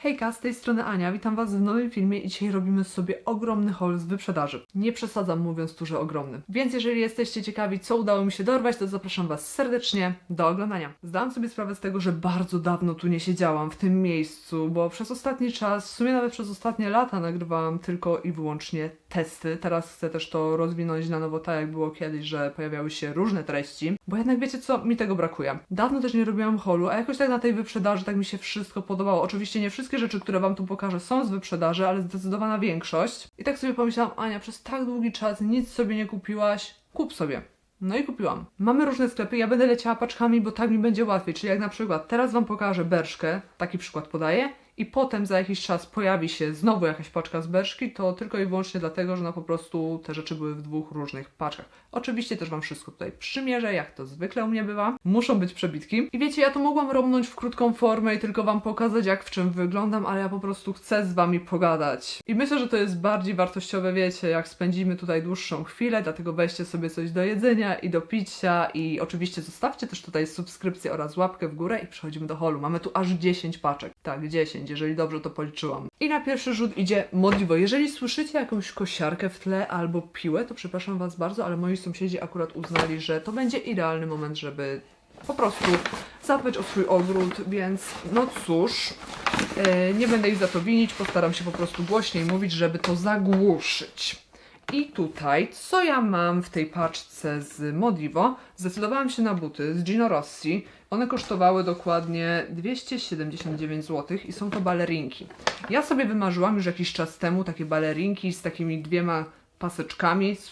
Hejka, z tej strony Ania, witam Was w nowym filmie i dzisiaj robimy sobie ogromny haul z wyprzedaży. Nie przesadzam mówiąc tu, że ogromny. Więc jeżeli jesteście ciekawi, co udało mi się dorwać, to zapraszam Was serdecznie do oglądania. Zdałam sobie sprawę z tego, że bardzo dawno tu nie siedziałam w tym miejscu, bo przez ostatni czas, w sumie nawet przez ostatnie lata nagrywałam tylko i wyłącznie testy. Teraz chcę też to rozwinąć na nowo, tak jak było kiedyś, że pojawiały się różne treści, bo jednak wiecie co, mi tego brakuje. Dawno też nie robiłam haulu, a jakoś tak na tej wyprzedaży tak mi się wszystko podobało. Oczywiście nie wszystkie rzeczy, które Wam tu pokażę są z wyprzedaży, ale zdecydowana większość. I tak sobie pomyślałam, Ania, przez tak długi czas nic sobie nie kupiłaś, kup sobie. No i kupiłam. Mamy różne sklepy, ja będę leciała paczkami, bo tak mi będzie łatwiej. Czyli jak na przykład teraz Wam pokażę Berszkę, taki przykład podaję, i potem za jakiś czas pojawi się znowu jakaś paczka z Berszki, to tylko i wyłącznie dlatego, że no po prostu te rzeczy były w dwóch różnych paczkach. Oczywiście też Wam wszystko tutaj przymierzę, jak to zwykle u mnie bywa. Muszą być przebitki. I wiecie, ja to mogłam romnąć w krótką formę i tylko Wam pokazać, jak w czym wyglądam, ale ja po prostu chcę z Wami pogadać. I myślę, że to jest bardziej wartościowe, wiecie, jak spędzimy tutaj dłuższą chwilę, dlatego weźcie sobie coś do jedzenia i do picia i oczywiście zostawcie też tutaj subskrypcję oraz łapkę w górę i przechodzimy do holu. Mamy tu aż 10 paczek. Tak, 10, jeżeli dobrze to policzyłam. I na pierwszy rzut idzie modliwo. Jeżeli słyszycie jakąś kosiarkę w tle albo piłę, to przepraszam Was bardzo, ale moi sąsiedzi akurat uznali, że to będzie idealny moment, żeby po prostu zadbać o swój ogród, więc no cóż, e, nie będę ich za to winić, postaram się po prostu głośniej mówić, żeby to zagłuszyć. I tutaj, co ja mam w tej paczce z Modivo? Zdecydowałam się na buty z Gino Rossi. One kosztowały dokładnie 279 zł i są to balerinki. Ja sobie wymarzyłam już jakiś czas temu takie balerinki z takimi dwiema paseczkami, z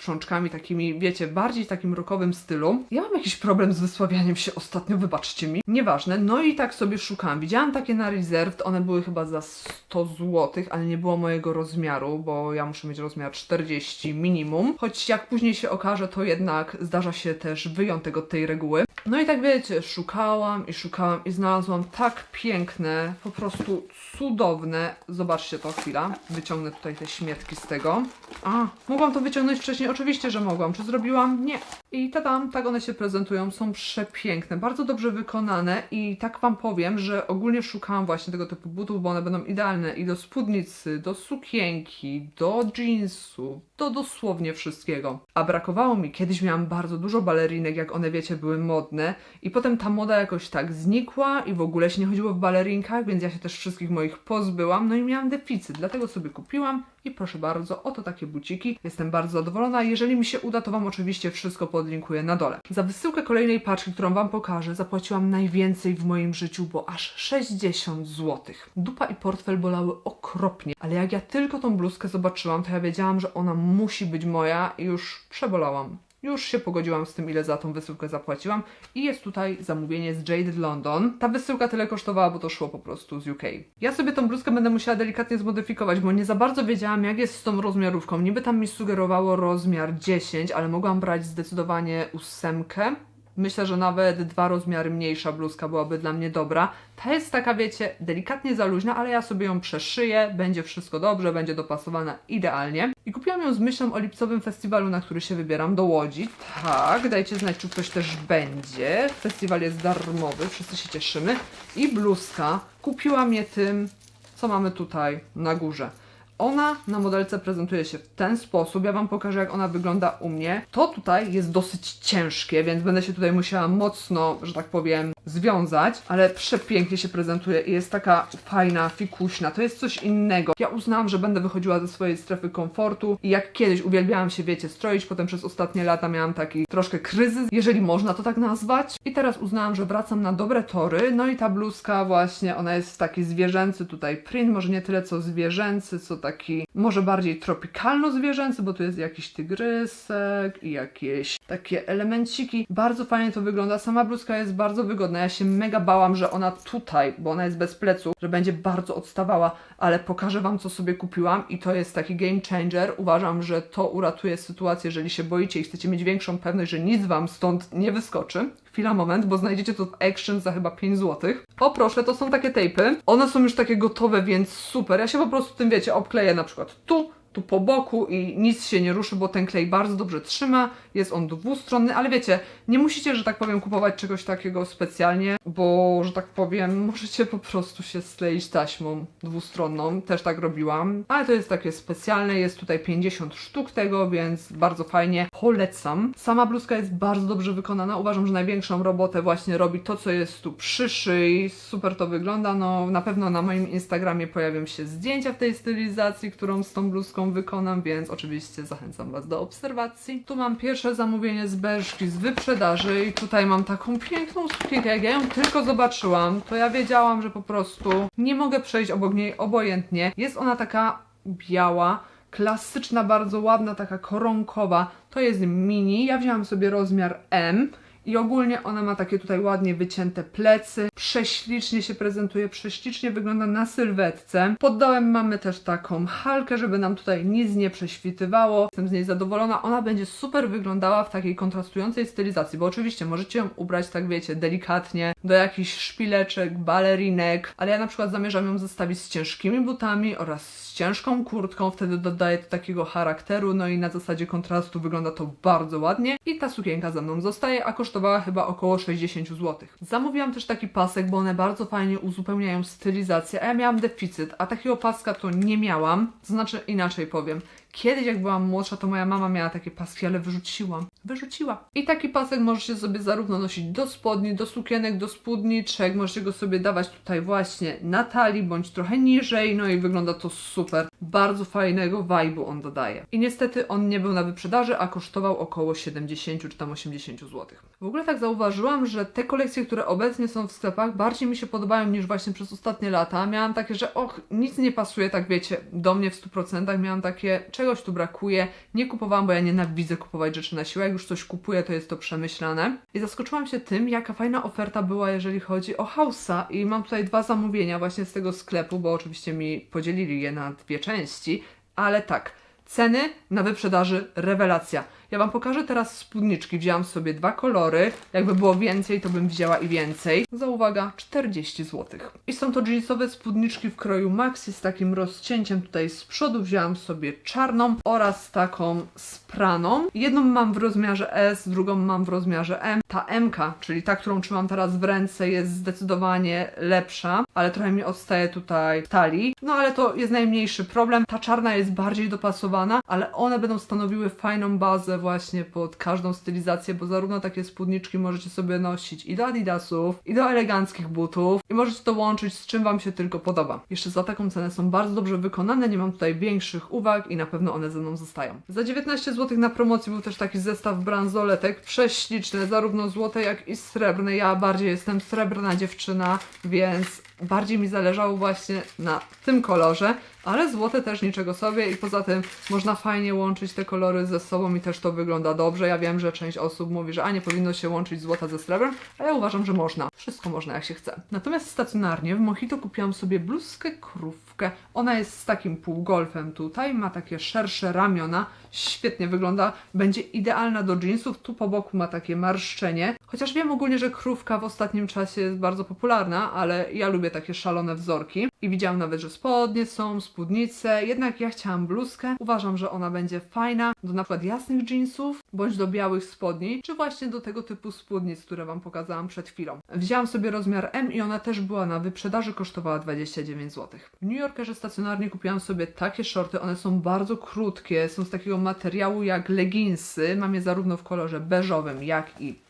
takimi, wiecie, bardziej w takim rockowym stylu. Ja mam jakiś problem z wysławianiem się ostatnio, wybaczcie mi. Nieważne, no i tak sobie szukałam. Widziałam takie na Reserved, one były chyba za 100 zł, ale nie było mojego rozmiaru, bo ja muszę mieć rozmiar 40 minimum. Choć jak później się okaże, to jednak zdarza się też wyjątek od tej reguły. No i tak wiecie, szukałam i szukałam i znalazłam tak piękne, po prostu cudowne. Zobaczcie to chwila. Wyciągnę tutaj te śmietki z tego. A, mogłam to wyciągnąć wcześniej? Oczywiście, że mogłam. Czy zrobiłam? Nie. I tadam, tak one się prezentują. Są przepiękne, bardzo dobrze wykonane i tak Wam powiem, że ogólnie szukałam właśnie tego typu butów, bo one będą idealne i do spódnicy, do sukienki, do jeansów, do dosłownie wszystkiego. A brakowało mi, kiedyś miałam bardzo dużo balerinek, jak one wiecie, były modne i potem ta moda jakoś tak znikła i w ogóle się nie chodziło w balerinkach, więc ja się też wszystkich moich pozbyłam, no i miałam deficyt, dlatego sobie kupiłam i proszę bardzo, oto takie buciki. Jestem bardzo zadowolona. Jeżeli mi się uda, to Wam oczywiście wszystko podlinkuję na dole. Za wysyłkę kolejnej paczki, którą Wam pokażę, zapłaciłam najwięcej w moim życiu, bo aż 60 zł. Dupa i portfel bolały okropnie, ale jak ja tylko tą bluzkę zobaczyłam, to ja wiedziałam, że ona musi być moja i już przebolałam. Już się pogodziłam z tym, ile za tą wysyłkę zapłaciłam. I jest tutaj zamówienie z Jaded London. Ta wysyłka tyle kosztowała, bo to szło po prostu z UK. Ja sobie tą bluzkę będę musiała delikatnie zmodyfikować, bo nie za bardzo wiedziałam, jak jest z tą rozmiarówką. Niby tam mi sugerowało rozmiar 10, ale mogłam brać zdecydowanie ósemkę. Myślę, że nawet dwa rozmiary mniejsza bluzka byłaby dla mnie dobra. Ta jest taka, wiecie, delikatnie za luźna, ale ja sobie ją przeszyję, będzie wszystko dobrze, będzie dopasowana idealnie. I kupiłam ją z myślą o lipcowym festiwalu, na który się wybieram do Łodzi. Tak, dajcie znać, czy ktoś też będzie. Festiwal jest darmowy, wszyscy się cieszymy. I bluzka, kupiłam je tym, co mamy tutaj na górze. Ona na modelce prezentuje się w ten sposób. Ja Wam pokażę, jak ona wygląda u mnie. To tutaj jest dosyć ciężkie, więc będę się tutaj musiała mocno, że tak powiem, związać, ale przepięknie się prezentuje i jest taka fajna, fikuśna. To jest coś innego. Ja uznałam, że będę wychodziła ze swojej strefy komfortu i jak kiedyś uwielbiałam się, wiecie, stroić, potem przez ostatnie lata miałam taki troszkę kryzys, jeżeli można to tak nazwać. I teraz uznałam, że wracam na dobre tory. No i ta bluzka właśnie, ona jest taki zwierzęcy tutaj print, może nie tyle co zwierzęcy, co taki może bardziej tropikalno-zwierzęcy, bo tu jest jakiś tygrysek i jakieś takie elemenciki. Bardzo fajnie to wygląda. Sama bluzka jest bardzo wygodna. Ja się mega bałam, że ona tutaj, bo ona jest bez plecu, że będzie bardzo odstawała, ale pokażę Wam, co sobie kupiłam i to jest taki game changer. Uważam, że to uratuje sytuację, jeżeli się boicie i chcecie mieć większą pewność, że nic Wam stąd nie wyskoczy. Chwila, moment, bo znajdziecie to w Action za chyba 5 zł. O proszę, to są takie tejpy. One są już takie gotowe, więc super. Ja się po prostu tym, wiecie, obkleję na przykład tu, tu po boku i nic się nie ruszy, bo ten klej bardzo dobrze trzyma. Jest on dwustronny, ale wiecie, nie musicie, że tak powiem, kupować czegoś takiego specjalnie, bo, że tak powiem, możecie po prostu się skleić taśmą dwustronną. Też tak robiłam, ale to jest takie specjalne. Jest tutaj 50 sztuk tego, więc bardzo fajnie. Polecam. Sama bluzka jest bardzo dobrze wykonana. Uważam, że największą robotę właśnie robi to, co jest tu przy szyi. Super to wygląda. No, na pewno na moim Instagramie pojawią się zdjęcia w tej stylizacji, którą z tą bluzką wykonam, więc oczywiście zachęcam Was do obserwacji. Tu mam pierwsze zamówienie z Berszki z wyprzedaży i tutaj mam taką piękną sukienkę. Jak ja ją tylko zobaczyłam, to ja wiedziałam, że po prostu nie mogę przejść obok niej obojętnie. Jest ona taka biała, klasyczna, bardzo ładna, taka koronkowa. To jest mini. Ja wzięłam sobie rozmiar M. I ogólnie ona ma takie tutaj ładnie wycięte plecy, prześlicznie się prezentuje, prześlicznie wygląda na sylwetce. Pod dołem mamy też taką halkę, żeby nam tutaj nic nie prześwitywało. Jestem z niej zadowolona. Ona będzie super wyglądała w takiej kontrastującej stylizacji, bo oczywiście możecie ją ubrać tak wiecie, delikatnie, do jakichś szpileczek, balerinek, ale ja na przykład zamierzam ją zestawić z ciężkimi butami oraz z ciężką kurtką, wtedy dodaje to takiego charakteru, no i na zasadzie kontrastu wygląda to bardzo ładnie i ta sukienka ze mną zostaje, a kosztowała chyba około 60 zł. Zamówiłam też taki pasek, bo one bardzo fajnie uzupełniają stylizację, a ja miałam deficyt, a takiego paska to nie miałam, znaczy inaczej powiem. Kiedyś, jak byłam młodsza, to moja mama miała takie paski, ale wyrzuciłam. Wyrzuciła. I taki pasek możecie sobie zarówno nosić do spodni, do sukienek, do spódniczek. Możecie go sobie dawać tutaj właśnie na talii, bądź trochę niżej. No i wygląda to super. Bardzo fajnego vibe'u on dodaje. I niestety on nie był na wyprzedaży, a kosztował około 70 czy tam 80 zł. W ogóle tak zauważyłam, że te kolekcje, które obecnie są w sklepach, bardziej mi się podobają niż właśnie przez ostatnie lata. Miałam takie, że och, nic nie pasuje, tak wiecie, do mnie w 100%. Miałam takie, czegoś tu brakuje. Nie kupowałam, bo ja nienawidzę kupować rzeczy na siłę. Jak już coś kupuję, to jest to przemyślane. I zaskoczyłam się tym, jaka fajna oferta była, jeżeli chodzi o Hausa. I mam tutaj dwa zamówienia właśnie z tego sklepu, bo oczywiście mi podzielili je na dwie części. Ale tak, ceny na wyprzedaży rewelacja. Ja Wam pokażę teraz spódniczki. Wzięłam sobie dwa kolory. Jakby było więcej, to bym wzięła i więcej. Za uwaga, 40 zł. I są to jeansowe spódniczki w kroju maxi z takim rozcięciem tutaj z przodu. Wzięłam sobie czarną oraz taką spraną. Jedną mam w rozmiarze S, drugą mam w rozmiarze M. Ta M, czyli ta, którą trzymam teraz w ręce, jest zdecydowanie lepsza, ale trochę mi odstaje tutaj w talii. No ale to jest najmniejszy problem. Ta czarna jest bardziej dopasowana, ale one będą stanowiły fajną bazę właśnie pod każdą stylizację, bo zarówno takie spódniczki możecie sobie nosić i do adidasów, i do eleganckich butów i możecie to łączyć z czym Wam się tylko podoba. Jeszcze za taką cenę są bardzo dobrze wykonane, nie mam tutaj większych uwag i na pewno one ze mną zostają. Za 19 zł na promocji był też taki zestaw bransoletek, prześliczny, zarówno złote jak i srebrne. Ja bardziej jestem srebrna dziewczyna, więc bardziej mi zależało właśnie na tym kolorze, ale złote też niczego sobie i poza tym można fajnie łączyć te kolory ze sobą i też to wygląda dobrze. Ja wiem, że część osób mówi, że a nie powinno się łączyć złota ze srebrem, a ja uważam, że można. Wszystko można jak się chce. Natomiast stacjonarnie w Mojito kupiłam sobie bluzkę krówkę. Ona jest z takim półgolfem tutaj, ma takie szersze ramiona, świetnie wygląda, będzie idealna do jeansów. Tu po boku ma takie marszczenie. Chociaż wiem ogólnie, że krówka w ostatnim czasie jest bardzo popularna, ale ja lubię takie szalone wzorki. I widziałam nawet, że spodnie są, spódnice, jednak ja chciałam bluzkę. Uważam, że ona będzie fajna do na przykład jasnych jeansów, bądź do białych spodni, czy właśnie do tego typu spódnic, które Wam pokazałam przed chwilą. Wzięłam sobie rozmiar M i ona też była na wyprzedaży, kosztowała 29 zł. W New Yorkerze stacjonarnie kupiłam sobie takie shorty, one są bardzo krótkie, są z takiego materiału jak leginsy. Mam je zarówno w kolorze beżowym, jak i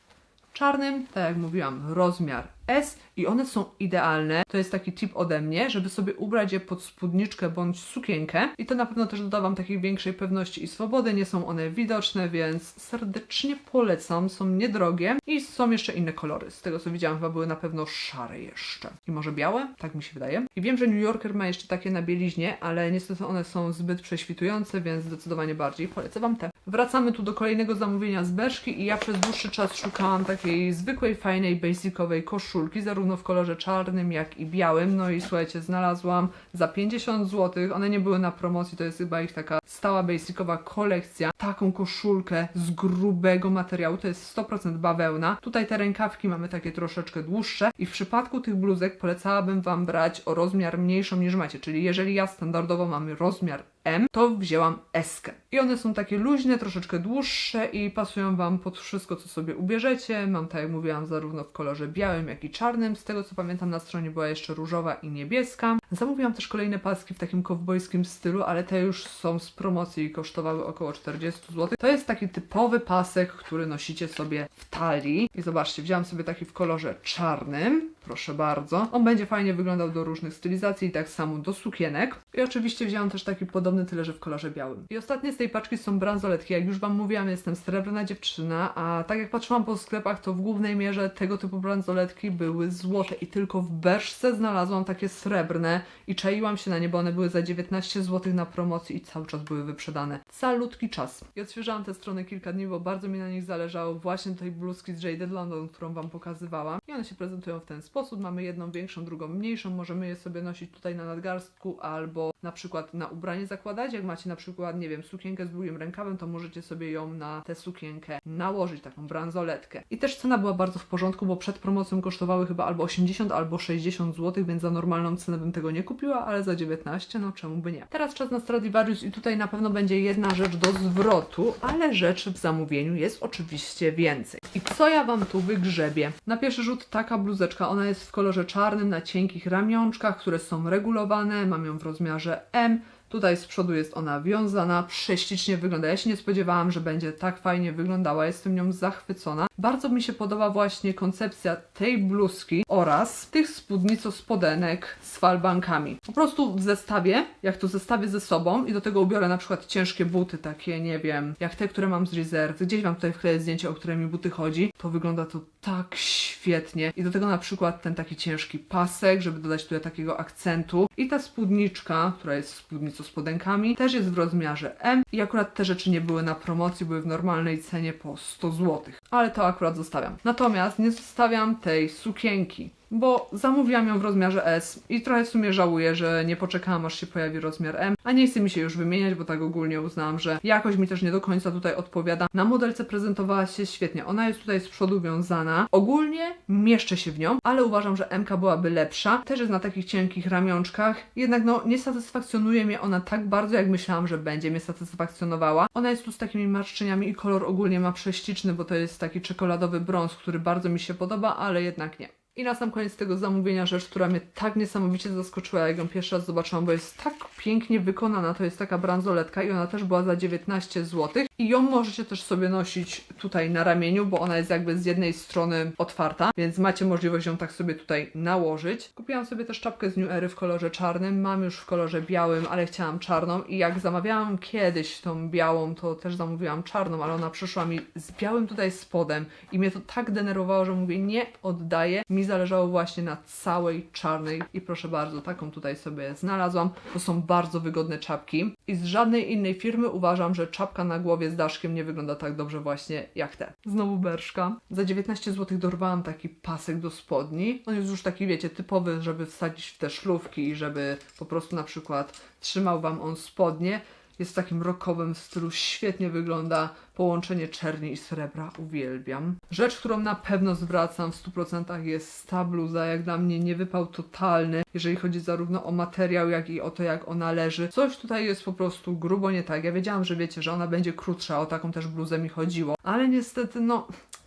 czarnym, tak jak mówiłam, rozmiar S i one są idealne. To jest taki tip ode mnie, żeby sobie ubrać je pod spódniczkę bądź sukienkę i to na pewno też doda Wam takiej większej pewności i swobody. Nie są one widoczne, więc serdecznie polecam. Są niedrogie i są jeszcze inne kolory. Z tego co widziałam, chyba były na pewno szare jeszcze. I może białe? Tak mi się wydaje. I wiem, że New Yorker ma jeszcze takie na bieliźnie, ale niestety one są zbyt prześwitujące, więc zdecydowanie bardziej polecę Wam te. Wracamy tu do kolejnego zamówienia z Berszki i ja przez dłuższy czas szukałam takiej zwykłej, fajnej, basicowej koszulki, zarówno w kolorze czarnym, jak i białym. No i słuchajcie, znalazłam za 50 zł. One nie były na promocji, to jest chyba ich taka stała, basicowa kolekcja. Taką koszulkę z grubego materiału, to jest 100% bawełna. Tutaj te rękawki mamy takie troszeczkę dłuższe i w przypadku tych bluzek polecałabym Wam brać o rozmiar mniejszą niż macie, czyli jeżeli ja standardowo mam rozmiar M, to wzięłam eskę. I one są takie luźne, troszeczkę dłuższe i pasują Wam pod wszystko, co sobie ubierzecie. Mam, tak jak mówiłam, zarówno w kolorze białym, jak i czarnym. Z tego co pamiętam, na stronie była jeszcze różowa i niebieska. Zamówiłam też kolejne paski w takim kowbojskim stylu, ale te już są z promocji i kosztowały około 40 zł. To jest taki typowy pasek, który nosicie sobie w talii. I zobaczcie, wziąłam sobie taki w kolorze czarnym. Proszę bardzo. On będzie fajnie wyglądał do różnych stylizacji i tak samo do sukienek. I oczywiście wziąłam też taki podobny, tyle że w kolorze białym. I ostatnie z tej paczki są bransoletki. Jak już Wam mówiłam, jestem srebrna dziewczyna, a tak jak patrzyłam po sklepach, to w głównej mierze tego typu bransoletki były złote i tylko w Berszce znalazłam takie srebrne i czaiłam się na nie, bo one były za 19 zł na promocji i cały czas były wyprzedane. Calutki czas. I odświeżałam te strony kilka dni, bo bardzo mi na nich zależało właśnie tej bluzki z Jaded London, którą Wam pokazywałam. I one się prezentują w ten sposób. Mamy jedną większą, drugą mniejszą. Możemy je sobie nosić tutaj na nadgarstku albo na przykład na ubranie zakładać. Jak macie na przykład, nie wiem, sukienkę z długim rękawem, to możecie sobie ją na tę sukienkę nałożyć, taką bransoletkę. I też cena była bardzo w porządku, bo przed promocją kosztowały chyba albo 80, albo 60 zł, więc za normalną cenę bym tego nie kupiła, ale za 19, no czemu by nie. Teraz czas na Stradivarius i tutaj na pewno będzie jedna rzecz do zwrotu, ale rzeczy w zamówieniu jest oczywiście więcej. I co ja Wam tu wygrzebię? Na pierwszy rzut taka bluzeczka, ona jest w kolorze czarnym, na cienkich ramionczkach, które są regulowane, mam ją w rozmiarze M. Tutaj z przodu jest ona wiązana, prześlicznie wygląda. Ja się nie spodziewałam, że będzie tak fajnie wyglądała, jestem nią zachwycona. Bardzo mi się podoba właśnie koncepcja tej bluzki oraz tych spódnico spodenek z falbankami. Po prostu w zestawie, jak to zestawię ze sobą i do tego ubiorę na przykład ciężkie buty, takie nie wiem, jak te, które mam z Reserve, gdzieś Wam tutaj wkleję zdjęcie, o które mi buty chodzi, to wygląda to tak świetnie. I do tego na przykład ten taki ciężki pasek, żeby dodać tutaj takiego akcentu. I ta spódniczka, która jest spódnicą spodenkami, też jest w rozmiarze M. I akurat te rzeczy nie były na promocji, były w normalnej cenie po 100 zł. Ale to akurat zostawiam. Natomiast nie zostawiam tej sukienki. Bo zamówiłam ją w rozmiarze S i trochę w sumie żałuję, że nie poczekałam aż się pojawi rozmiar M, a nie chce mi się już wymieniać, bo tak ogólnie uznałam, że jakoś mi też nie do końca tutaj odpowiada. Na modelce prezentowała się świetnie, ona jest tutaj z przodu wiązana. Ogólnie mieszczę się w nią, ale uważam, że MK byłaby lepsza. Też jest na takich cienkich ramionczkach, jednak no nie satysfakcjonuje mnie ona tak bardzo, jak myślałam, że będzie mnie satysfakcjonowała. Ona jest tu z takimi marszczeniami i kolor ogólnie ma prześliczny, bo to jest taki czekoladowy brąz, który bardzo mi się podoba, ale jednak nie. I na sam koniec tego zamówienia rzecz, która mnie tak niesamowicie zaskoczyła, jak ją pierwszy raz zobaczyłam, bo jest tak pięknie wykonana. To jest taka bransoletka i ona też była za 19 zł. I ją możecie też sobie nosić tutaj na ramieniu, bo ona jest jakby z jednej strony otwarta, więc macie możliwość ją tak sobie tutaj nałożyć. Kupiłam sobie też czapkę z New Ery w kolorze czarnym, mam już w kolorze białym, ale chciałam czarną i jak zamawiałam kiedyś tą białą, to też zamówiłam czarną, ale ona przyszła mi z białym tutaj spodem i mnie to tak denerwowało, że mówię nie oddaję. Mi zależało właśnie na całej czarnej i proszę bardzo, taką tutaj sobie znalazłam. To są bardzo wygodne czapki i z żadnej innej firmy uważam, że czapka na głowie z daszkiem nie wygląda tak dobrze właśnie jak te. Znowu berszka. Za 19 zł dorwałam taki pasek do spodni. On jest już taki, wiecie, typowy, żeby wsadzić w te szlówki i żeby po prostu na przykład trzymał Wam on spodnie. Jest w takim rockowym stylu, świetnie wygląda. Połączenie czerni i srebra uwielbiam. Rzecz, którą na pewno zwracam w 100% jest ta bluza. Jak dla mnie nie wypał totalny, jeżeli chodzi zarówno o materiał, jak i o to, jak ona leży. Coś tutaj jest po prostu grubo nie tak. Ja wiedziałam, że wiecie, że ona będzie krótsza, o taką też bluzę mi chodziło. Ale niestety, no,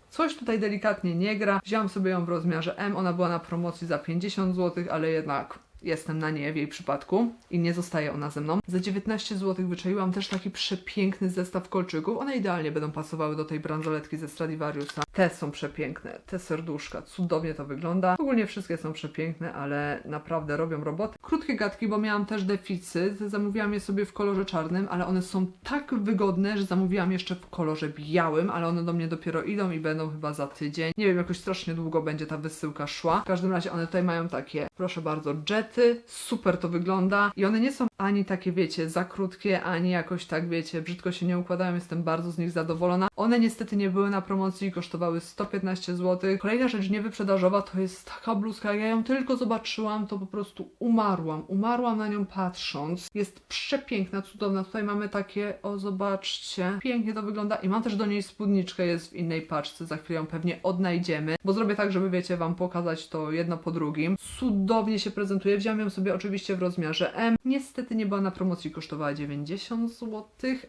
Coś tutaj delikatnie nie gra. Wziąłam sobie ją w rozmiarze M. Ona była na promocji za 50 zł, ale jednak jestem na nie w jej przypadku i nie zostaje ona ze mną. Za 19 zł wyczaiłam też taki przepiękny zestaw kolczyków. One idealnie będą pasowały do tej bransoletki ze Stradivariusa. Te są przepiękne, te serduszka, cudownie to wygląda. Ogólnie wszystkie są przepiękne, ale naprawdę robią robotę. Krótkie gadki, bo miałam też deficyt. Zamówiłam je sobie w kolorze czarnym, ale one są tak wygodne, że zamówiłam jeszcze w kolorze białym, ale one do mnie dopiero idą i będą chyba za tydzień. Nie wiem, jakoś strasznie długo będzie ta wysyłka szła. W każdym razie one tutaj mają takie, proszę bardzo, Super to wygląda i one nie są ani takie, wiecie, za krótkie, ani jakoś tak, wiecie, brzydko się nie układają. Jestem bardzo z nich zadowolona. One niestety nie były na promocji kosztowały 115 zł. Kolejna rzecz niewyprzedażowa to jest taka bluzka. Ja ją tylko zobaczyłam, to po prostu umarłam. Umarłam na nią patrząc. Jest przepiękna, cudowna. Tutaj mamy takie, o zobaczcie, pięknie to wygląda. I mam też do niej spódniczkę, jest w innej paczce. Za chwilę ją pewnie odnajdziemy, bo zrobię tak, żeby wiecie, Wam pokazać to jedno po drugim. Cudownie się prezentuje. Wziąłem ją sobie oczywiście w rozmiarze M. Niestety nie była na promocji, kosztowała 90 zł,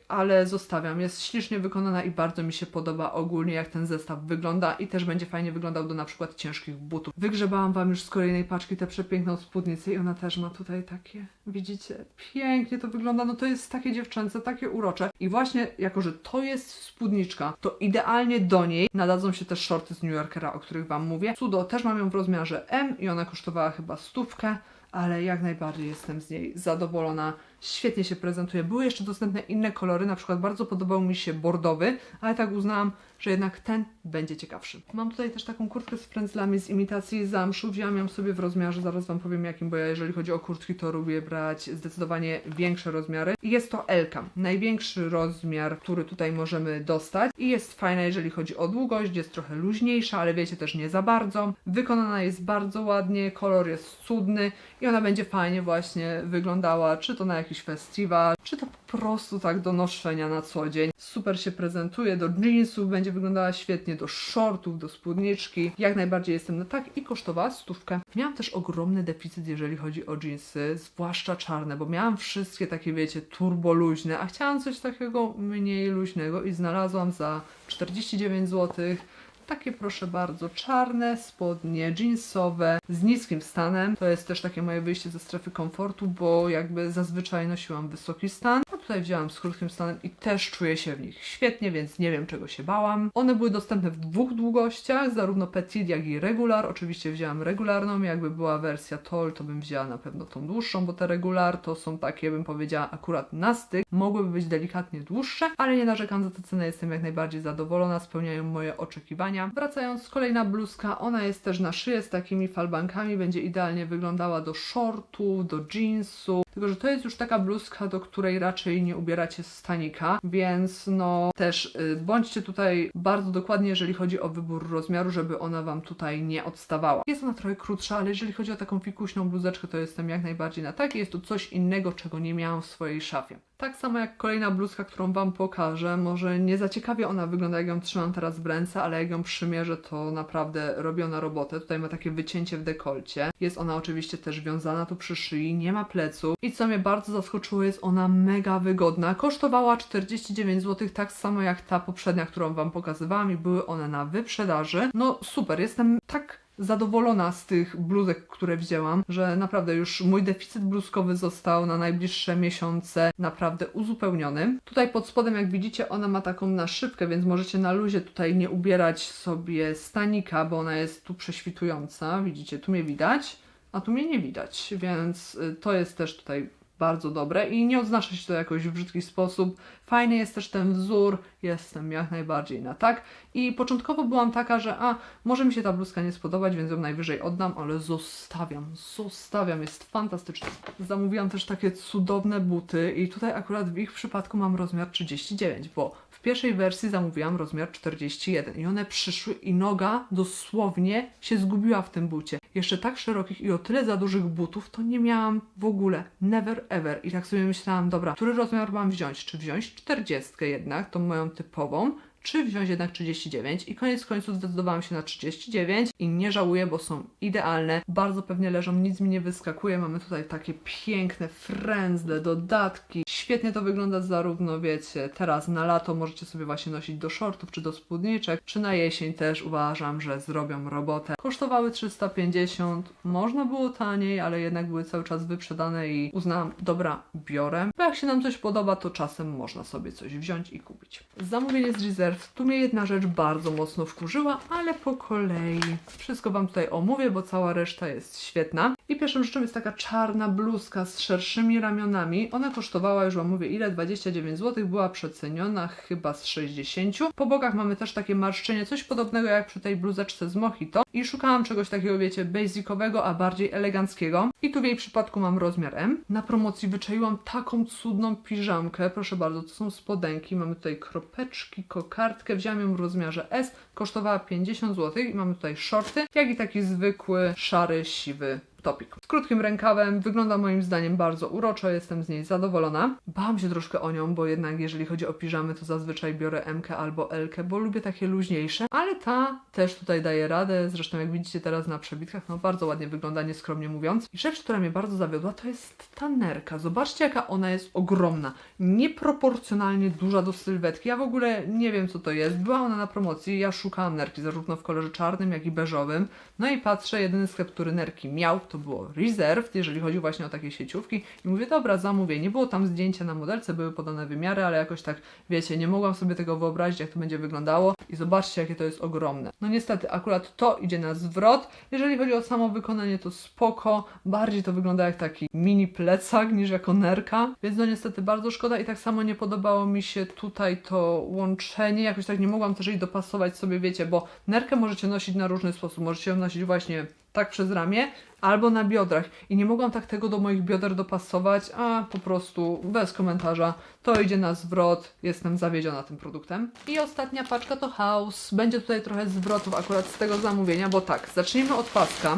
ale zostawiam. Jest ślicznie wykonana i bardzo mi się podoba ogólnie, jak ten zestaw wygląda i też będzie fajnie wyglądał do na przykład ciężkich butów. Wygrzebałam Wam już z kolejnej paczki tę przepiękną spódnicę i ona też ma tutaj takie, widzicie, pięknie to wygląda. No to jest takie dziewczęce, takie urocze. I właśnie, jako że to jest spódniczka, to idealnie do niej nadadzą się też shorty z New Yorkera, o których Wam mówię. Cudo, też mam ją w rozmiarze M i ona kosztowała chyba stówkę ale jak najbardziej jestem z niej zadowolona. Świetnie się prezentuje. Były jeszcze dostępne inne kolory, na przykład bardzo podobał mi się bordowy, ale tak uznałam, że jednak ten będzie ciekawszy. Mam tutaj też taką kurtkę z frędzlami z imitacji zamszu. Wziąłam ją sobie w rozmiarze, zaraz Wam powiem jakim, bo ja jeżeli chodzi o kurtki, to lubię brać zdecydowanie większe rozmiary. I jest to Elka, największy rozmiar, który tutaj możemy dostać. I jest fajna, jeżeli chodzi o długość, jest trochę luźniejsza, ale wiecie też nie za bardzo. Wykonana jest bardzo ładnie, kolor jest cudny i ona będzie fajnie właśnie wyglądała, czy to na jakiś festiwal, czy to po prostu tak do noszenia na co dzień. Super się prezentuje, do jeansów będzie wyglądała świetnie, do shortów, do spódniczki. Jak najbardziej jestem na tak i kosztowała stówkę. Miałam też ogromny deficyt, jeżeli chodzi o jeansy, zwłaszcza czarne, bo miałam wszystkie takie, wiecie, turbo luźne, a chciałam coś takiego mniej luźnego i znalazłam za 49 zł takie proszę bardzo czarne spodnie jeansowe z niskim stanem. To jest też takie moje wyjście ze strefy komfortu, bo jakby zazwyczaj nosiłam wysoki stan, tutaj wzięłam z krótkim stanem i też czuję się w nich świetnie, więc nie wiem czego się bałam. One były dostępne w dwóch długościach, zarówno petit jak i regular. Oczywiście wzięłam regularną, jakby była wersja tall, to bym wzięła na pewno tą dłuższą, bo te regular to są takie, bym powiedziała, akurat na styk. Mogłyby być delikatnie dłuższe, ale nie narzekam za tę cenę, jestem jak najbardziej zadowolona, spełniają moje oczekiwania. Wracając, kolejna bluzka, ona jest też na szyję z takimi falbankami, będzie idealnie wyglądała do shortu, do jeansu, tylko że to jest już taka bluzka, do której raczej nie ubieracie stanika, więc no też y, bądźcie tutaj bardzo dokładni, jeżeli chodzi o wybór rozmiaru, żeby ona Wam tutaj nie odstawała. Jest ona trochę krótsza, ale jeżeli chodzi o taką fikuśną bluzeczkę, to jestem jak najbardziej na tak. Jest to coś innego, czego nie miałam w swojej szafie. Tak samo jak kolejna bluzka, którą Wam pokażę. Może nie za ciekawie ona wygląda, jak ją trzymam teraz w ręce, ale jak ją przymierzę, to naprawdę robi ona robotę. Tutaj ma takie wycięcie w dekolcie. Jest ona oczywiście też wiązana tu przy szyi, nie ma plecu. I co mnie bardzo zaskoczyło, jest ona mega wygodna. Kosztowała 49 zł, tak samo jak ta poprzednia, którą Wam pokazywałam i były one na wyprzedaży. No super, jestem tak zadowolona z tych bluzek, które wzięłam, że naprawdę już mój deficyt bluzkowy został na najbliższe miesiące naprawdę uzupełniony. Tutaj pod spodem, jak widzicie, ona ma taką naszywkę, więc możecie na luzie tutaj nie ubierać sobie stanika, bo ona jest tu prześwitująca. Widzicie, tu mnie widać, a tu mnie nie widać, więc y, to jest też tutaj bardzo dobre i nie odznacza się to jakoś w brzydki sposób. Fajny jest też ten wzór, jestem jak najbardziej na tak. I początkowo byłam taka, że a, może mi się ta bluzka nie spodobać, więc ją najwyżej oddam, ale zostawiam, zostawiam, jest fantastyczna. Zamówiłam też takie cudowne buty i tutaj akurat w ich przypadku mam rozmiar 39, bo w pierwszej wersji zamówiłam rozmiar 41 i one przyszły i noga dosłownie się zgubiła w tym bucie. Jeszcze tak szerokich i o tyle za dużych butów to nie miałam w ogóle, never ever. I tak sobie myślałam, dobra, który rozmiar mam wziąć? Czy wziąć 40 jednak, tą moją typową, czy wziąć jednak 39 i koniec końców zdecydowałam się na 39 i nie żałuję, bo są idealne, bardzo pewnie leżą, nic mi nie wyskakuje, mamy tutaj takie piękne frędzle, dodatki, świetnie to wygląda zarówno, wiecie, teraz na lato możecie sobie właśnie nosić do shortów czy do spódniczek, czy na jesień też uważam, że zrobią robotę. Kosztowały 350, można było taniej, ale jednak były cały czas wyprzedane i uznałam, dobra, biorę, bo jak się nam coś podoba, to czasem można sobie coś wziąć i kupić. Zamówienie z Reserve, tu mnie jedna rzecz bardzo mocno wkurzyła, ale po kolei. Wszystko Wam tutaj omówię, bo cała reszta jest świetna. I pierwszą rzeczą jest taka czarna bluzka z szerszymi ramionami. Ona kosztowała, już Wam mówię ile, 29 zł, była przeceniona chyba z 60. Po bokach mamy też takie marszczenie, coś podobnego jak przy tej bluzeczce z Mojito. I szukałam czegoś takiego, wiecie, basicowego, a bardziej eleganckiego. I tu w jej przypadku mam rozmiar M. Na promocji wyczaiłam taką cudną piżamkę. Proszę bardzo, to są spodenki. Mamy tutaj kropeczki, kokardkę. Wziąłam ją w rozmiarze S. Kosztowała 50 zł i mamy tutaj shorty, jak i taki zwykły, szary, siwy topik. Z krótkim rękawem, wygląda moim zdaniem bardzo uroczo, jestem z niej zadowolona. Bałam się troszkę o nią, bo jednak jeżeli chodzi o piżamy, to zazwyczaj biorę MK albo L, bo lubię takie luźniejsze, ale ta też tutaj daje radę, zresztą jak widzicie teraz na przebitkach, no bardzo ładnie wygląda, nieskromnie mówiąc. I rzecz, która mnie bardzo zawiodła, to jest ta nerka. Zobaczcie, jaka ona jest ogromna. Nieproporcjonalnie duża do sylwetki. Ja w ogóle nie wiem, co to jest. Była ona na promocji, ja szukałam nerki, zarówno w kolorze czarnym, jak i beżowym. No i patrzę, jedyny sklep, który nerki miał, to było Reserved, jeżeli chodzi właśnie o takie sieciówki. I mówię, dobra, zamówię. Nie było tam zdjęcia na modelce, były podane wymiary, ale jakoś tak, wiecie, nie mogłam sobie tego wyobrazić, jak to będzie wyglądało. I zobaczcie, jakie to jest ogromne. No niestety, akurat to idzie na zwrot. Jeżeli chodzi o samo wykonanie, to spoko. Bardziej to wygląda jak taki mini plecak niż jako nerka. Więc no niestety bardzo szkoda i tak samo nie podobało mi się tutaj to łączenie. Jakoś tak nie mogłam też jej dopasować sobie, wiecie, bo nerkę możecie nosić na różny sposób. Możecie ją nosić właśnie tak przez ramię, albo na biodrach. I nie mogłam tak tego do moich bioder dopasować, a po prostu bez komentarza. To idzie na zwrot. Jestem zawiedziona tym produktem. I ostatnia paczka to House. Będzie tutaj trochę zwrotów akurat z tego zamówienia, bo tak, zacznijmy od paska.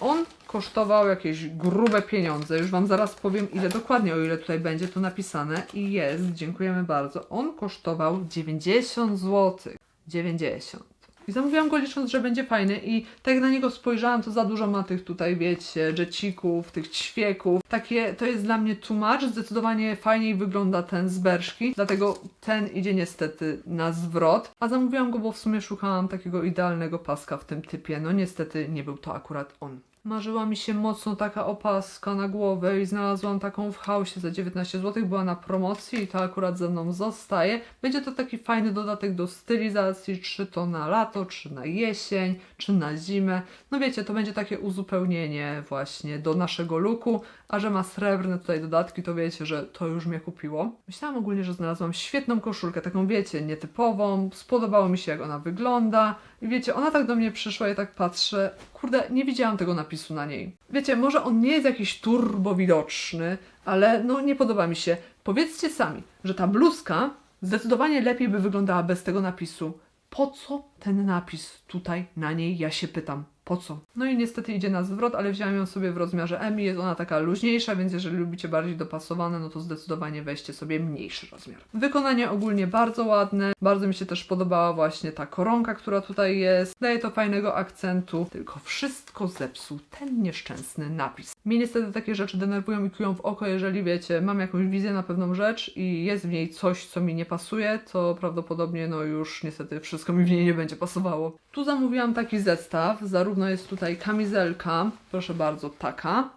On kosztował jakieś grube pieniądze. Już Wam zaraz powiem, ile dokładnie, o ile tutaj będzie to napisane. I jest, dziękujemy bardzo. On kosztował 90 zł. 90. I zamówiłam go licząc, że będzie fajny i tak jak na niego spojrzałam, to za dużo ma tych tutaj, wiecie, jecików, tych ćwieków. Takie, to jest dla mnie much. Zdecydowanie fajniej wygląda ten z Berszki, dlatego ten idzie niestety na zwrot. A zamówiłam go, bo w sumie szukałam takiego idealnego paska w tym typie. No niestety nie był to akurat on. Marzyła mi się mocno taka opaska na głowę i znalazłam taką w hausie za 19 zł. Była na promocji i to akurat ze mną zostaje. Będzie to taki fajny dodatek do stylizacji, czy to na lato, czy na jesień, czy na zimę. No wiecie, to będzie takie uzupełnienie właśnie do naszego looku, a że ma srebrne tutaj dodatki, to wiecie, że to już mnie kupiło. Myślałam ogólnie, że znalazłam świetną koszulkę, taką wiecie, nietypową. Spodobało mi się jak ona wygląda. I wiecie, ona tak do mnie przyszła i tak patrzę. Kurde, nie widziałam tego napisu na niej. Wiecie, może on nie jest jakiś turbo widoczny, ale no nie podoba mi się. Powiedzcie sami, że ta bluzka zdecydowanie lepiej by wyglądała bez tego napisu. Po co ten napis tutaj na niej? Ja się pytam. Po co? No i niestety idzie na zwrot, ale wziąłem ją sobie w rozmiarze M i jest ona taka luźniejsza, więc jeżeli lubicie bardziej dopasowane, no to zdecydowanie weźcie sobie mniejszy rozmiar. Wykonanie ogólnie bardzo ładne, bardzo mi się też podobała właśnie ta koronka, która tutaj jest. Daje to fajnego akcentu, tylko wszystko zepsuł ten nieszczęsny napis. Mnie niestety takie rzeczy denerwują i kują w oko, jeżeli wiecie, mam jakąś wizję na pewną rzecz i jest w niej coś, co mi nie pasuje, to prawdopodobnie no już niestety wszystko mi w niej nie będzie pasowało. Tu zamówiłam taki zestaw, zarówno jest tutaj kamizelka, proszę bardzo, taka,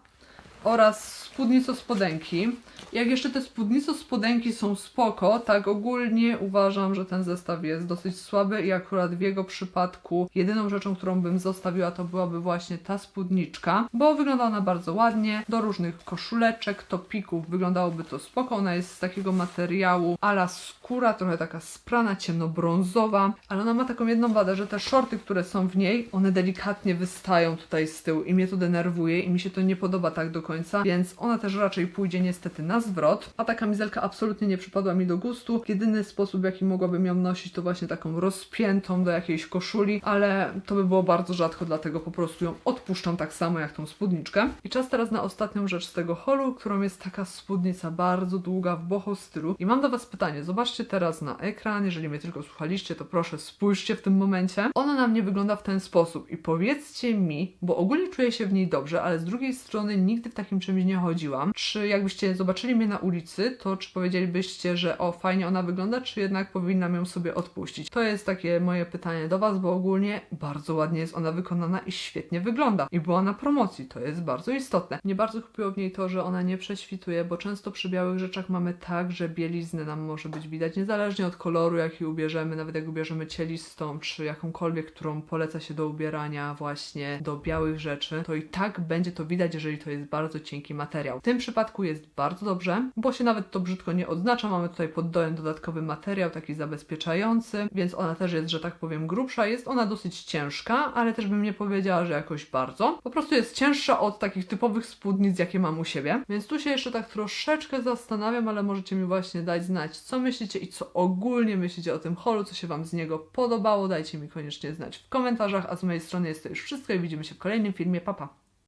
oraz spódnico spodenki. Jak jeszcze te spódnico spodenki są spoko, tak ogólnie uważam, że ten zestaw jest dosyć słaby i akurat w jego przypadku jedyną rzeczą, którą bym zostawiła to byłaby właśnie ta spódniczka, bo wygląda ona bardzo ładnie, do różnych koszuleczek, topików wyglądałoby to spoko, ona jest z takiego materiału ala skóra, trochę taka sprana, ciemnobrązowa, ale ona ma taką jedną wadę, że te shorty, które są w niej, one delikatnie wystają tutaj z tyłu i mnie to denerwuje i mi się to nie podoba tak do końca, więc ona też raczej pójdzie niestety na zwrot, a ta kamizelka absolutnie nie przypadła mi do gustu. Jedyny sposób, w jaki mogłabym ją nosić, to właśnie taką rozpiętą do jakiejś koszuli, ale to by było bardzo rzadko, dlatego po prostu ją odpuszczam tak samo jak tą spódniczkę. I czas teraz na ostatnią rzecz z tego holu, którą jest taka spódnica bardzo długa w boho stylu. I mam do Was pytanie, zobaczcie teraz na ekran, jeżeli mnie tylko słuchaliście, to proszę spójrzcie w tym momencie. Ona na mnie wygląda w ten sposób i powiedzcie mi, bo ogólnie czuję się w niej dobrze, ale z drugiej strony nigdy w takim czymś nie chodziłam. Czy jakbyście zobaczyli mnie na ulicy, to czy powiedzielibyście, że o fajnie ona wygląda, czy jednak powinnam ją sobie odpuścić? To jest takie moje pytanie do Was, bo ogólnie bardzo ładnie jest ona wykonana i świetnie wygląda. I była na promocji, to jest bardzo istotne. Nie bardzo kupiło w niej to, że ona nie prześwituje, bo często przy białych rzeczach mamy tak, że bieliznę nam może być widać niezależnie od koloru, jaki ubierzemy, nawet jak ubierzemy cielistą, czy jakąkolwiek, którą poleca się do ubierania właśnie do białych rzeczy, to i tak będzie to widać, jeżeli to jest bardzo cienki materiał. W tym przypadku jest bardzo dobrze, bo się nawet to brzydko nie odznacza. Mamy tutaj pod dołem dodatkowy materiał, taki zabezpieczający, więc ona też jest, że tak powiem, grubsza. Jest ona dosyć ciężka, ale też bym nie powiedziała, że jakoś bardzo. Po prostu jest cięższa od takich typowych spódnic, jakie mam u siebie. Więc tu się jeszcze tak troszeczkę zastanawiam, ale możecie mi właśnie dać znać, co myślicie i co ogólnie myślicie o tym holu, co się Wam z niego podobało. Dajcie mi koniecznie znać w komentarzach, a z mojej strony jest to już wszystko i widzimy się w kolejnym filmie. Pa, pa!